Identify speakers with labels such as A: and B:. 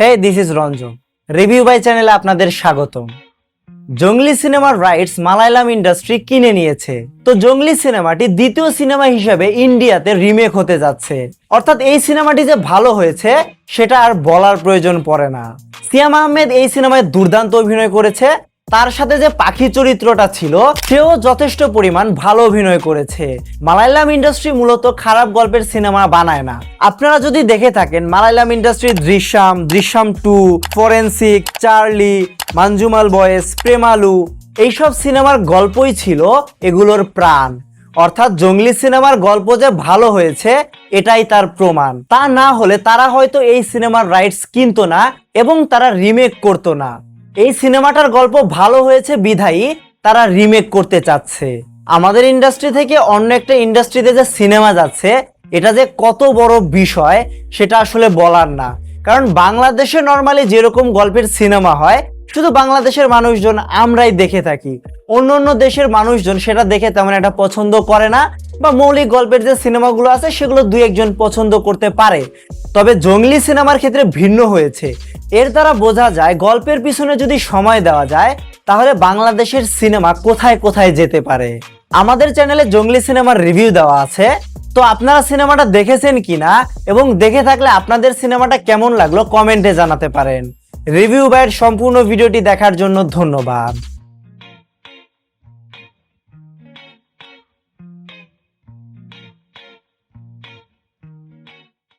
A: Hey this is Ranjan review by চ্যানেলে আপনাদের স্বাগতম। জঙ্গলি সিনেমার রাইটস মালায়ালাম ইন্ডাস্ট্রি কিনে নিয়েছে। তো জঙ্গলি সিনেমাটি দ্বিতীয় সিনেমা হিসেবে ইন্ডিয়াতে রিমেক হতে যাচ্ছে। অর্থাৎ এই সিনেমাটি যে ভালো হয়েছে, সেটা আর বলার প্রয়োজন পড়ে না। সিয়াম আহমেদ এই সিনেমায় দুর্দান্ত অভিনয় করেছে। তার সাথে যে পাখি চরিত্রটা ছিল, সেও যথেষ্ট পরিমাণ ভালো অভিনয় করেছে। মালায়ালাম ইন্ডাস্ট্রি মূলত খারাপ গল্পের সিনেমা বানায় না। আপনারা যদি দেখে থাকেন, মালায়ালাম ইন্ডাস্ট্রির Drishyam, Drishyam two, Forensic, Charlie Manjummel Boys, Premalu, এইসব সিনেমার গল্পই ছিল এগুলোর প্রাণ। অর্থাৎ জঙ্গলি সিনেমার গল্প যে ভালো হয়েছে, এটাই তার প্রমাণ। তা না হলে তারা হয়তো এই সিনেমার রাইটস কিনতো না এবং তারা রিমেক করতো না। এই সিনেমাটার গল্প ভালো হয়েছে, বিধায়ী। তারা রিমেক করতে চাচ্ছে। আমাদের ইন্ডাস্ট্রি থেকে অন্য একটা ইন্ডাস্ট্রিতে যে সিনেমা যাচ্ছে, এটা যে কত বড় বিষয়, সেটা আসলে বলার না। কারণ বাংলাদেশে নর্মালি যেরকম গল্পের সিনেমা হয়, শুধু বাংলাদেশের মানুষজন, আমরাই দেখে থাকি। অন্য অন্য দেশের মানুষজন সেটা দেখে তেমন একটা পছন্দ করে না, বা মৌলিক গল্পের যে সিনেমাগুলো আছে, সেগুলো দুই একজন পছন্দ করতে পারে। তবে জঙ্গলি সিনেমার ক্ষেত্রে ভিন্ন হয়েছে। এর দ্বারা বোঝা যায়, গল্পের পিছনে যদি সময় দেওয়া যায়, তাহলে বাংলাদেশের সিনেমা কোথায় কোথায় যেতে পারে? আমাদের চ্যানেলে জঙ্গলি সিনেমার রিভিউ দেওয়া আছে, তো আপনারা সিনেমাটা দেখেছেন কিনা এবং দেখে থাকলে আপনাদের সিনেমাটা কেমন লাগল কমেন্টে জানাতে পারেন। রিভিউ বাইয়ের সম্পূর্ণ ভিডিওটি দেখার জন্য ধন্যবাদ।